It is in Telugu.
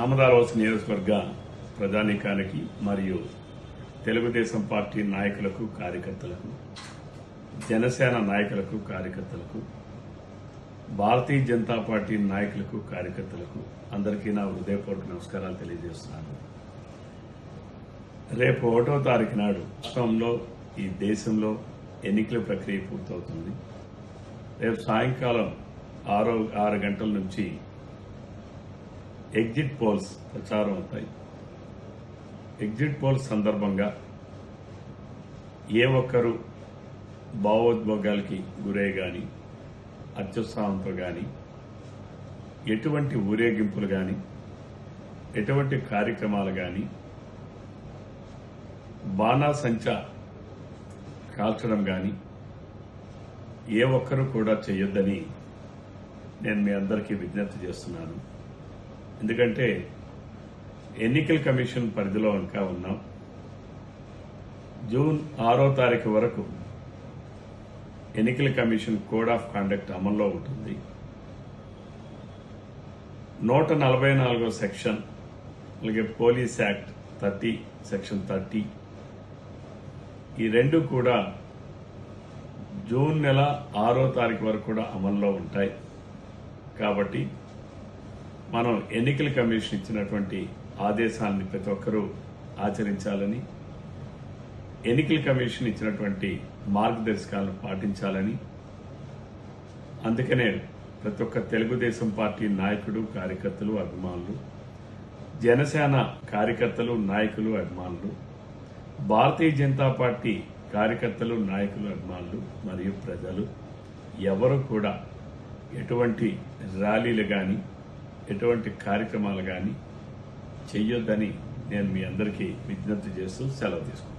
ఆమదారోస్ నియోజకవర్గ ప్రజానీకానికి మరియు తెలుగుదేశం పార్టీ నాయకులకు కార్యకర్తలకు జనసేన నాయకులకు కార్యకర్తలకు భారతీయ జనతా పార్టీ నాయకులకు కార్యకర్తలకు అందరికీ నా హృదయపూర్వక నమస్కారాలు తెలియజేస్తున్నాను. రేపు ఒకటో తారీఖు నాడు రాష్ట్రంలో ఈ దేశంలో ఎన్నికల ప్రక్రియ పూర్తవుతుంది. రేపు సాయంకాలం ఆరో ఆరు గంటల నుంచి ఎగ్జిట్ పోల్స్ ప్రచారం అవుతాయి ఎగ్జిట్ పోల్స్ సందర్భంగా ఏ ఒక్కరు భావోద్వేగాలకి గురై గాని అత్యుత్సాహంతో గాని ఎటువంటి ఊరేగింపులు గాని ఎటువంటి కార్యక్రమాలు గాని బాణాసంచ కాల్చడం గాని ఏ ఒక్కరు కూడా చేయొద్దని నేను మీ అందరికీ విజ్ఞప్తి చేస్తున్నాను. ఎందుకంటే ఎన్నికల కమిషన్ పరిధిలో ఇంకా ఉన్నాం. జూన్ ఆరో తారీఖు వరకు ఎన్నికల కమిషన్ కోడ్ ఆఫ్ కాండక్ట్ అమల్లో ఉంటుంది. నూట నలభై నాలుగో సెక్షన్ అలాగే police act thirty section thirty ఈ రెండు కూడా జూన్ నెల ఆరో తారీఖు వరకు కూడా అమల్లో ఉంటాయి. కాబట్టి మనం ఎన్నికల కమిషన్ ఇచ్చినటువంటి ఆదేశాలని ప్రతి ఒక్కరూ ఆచరించాలని ఎన్నికల కమిషన్ ఇచ్చినటువంటి మార్గదర్శకాలను పాటించాలని అందుకనే ప్రతి ఒక్క తెలుగుదేశం పార్టీ నాయకుడు కార్యకర్తలు అభిమానులు జనసేన కార్యకర్తలు నాయకులు అభిమానులు భారతీయ జనతా పార్టీ కార్యకర్తలు నాయకులు అభిమానులు మరియు ప్రజలు ఎవరు కూడా ఎటువంటి ర్యాలీలు కానీ ఎటువంటి కార్యక్రమాలు కానీ చెయ్యొద్దని నేను మీ అందరికీ విజ్ఞప్తి చేస్తూ సెలవు తీసుకుంటాను